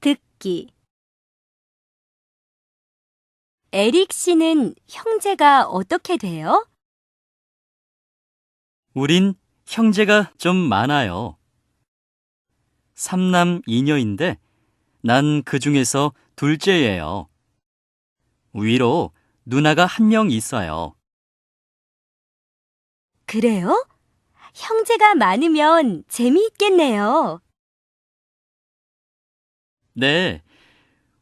듣기 에릭 씨는 형제가 어떻게 돼요? 우린 형제가 좀 많아요. 삼남 이녀인데 난 그 중에서 둘째예요. 위로 누나가 한 명 있어요. 그래요? 형제가 많으면 재미있겠네요. 네.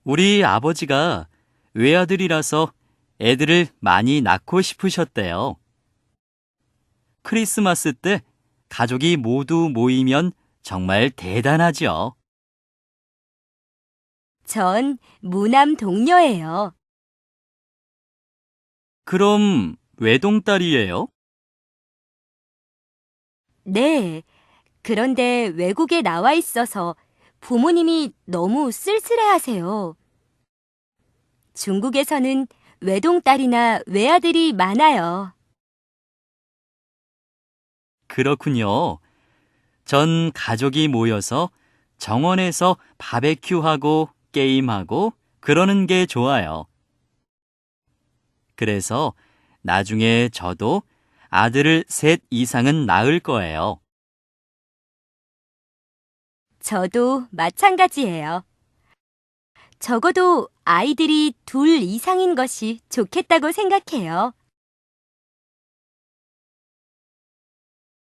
우리 아버지가 외아들이라서 애들을 많이 낳고 싶으셨대요. 크리스마스 때 가족이 모두 모이면 정말 대단하죠. 전 무남 동녀예요. 그럼 외동딸이에요? 네. 그런데 외국에 나와 있어서 부모님이 너무 쓸쓸해 하세요. 중국에서는 외동딸이나 외아들이 많아요. 그렇군요. 전 가족이 모여서 정원에서 바베큐하고 게임하고 그러는 게 좋아요. 그래서 나중에 저도 아들을 셋 이상은 낳을 거예요. 저도 마찬가지예요. 적어도 아이들이 둘 이상인 것이 좋겠다고 생각해요.